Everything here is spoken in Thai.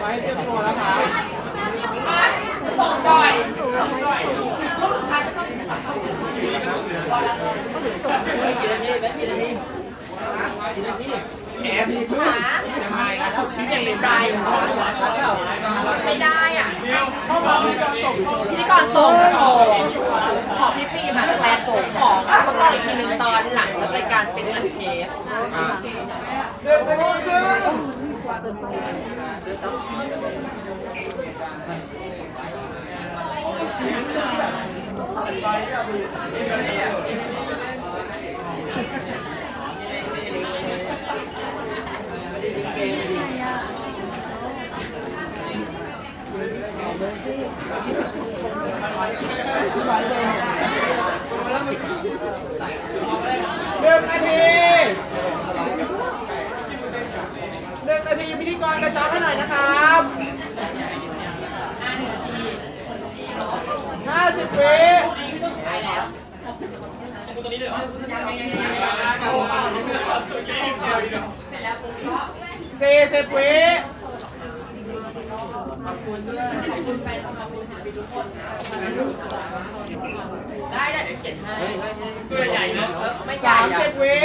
ไว้เตรียมตัวแล้วครับส่งบ่อยส่งบ่องก้ายก็งไม่กี่นาทีไม่กี่นาทีกี่นาทีแหมพี่เพื่อนไม่ได้ไม่ได้อะพิธีกรส่งพิธีกรส่ง ทีหนึ่งตอนหลังรายการเป็นอันเทป เดินไปก่อนคือ หนึ่งนาทีพิธีกรกระชับให้หน่อยนะครับห้าสิบวิสี่สิบวิ ได้ได้เดี๋ยวเขียนให้ตัวใหญ่นะไม่ใหญ่สามอะสิบวิ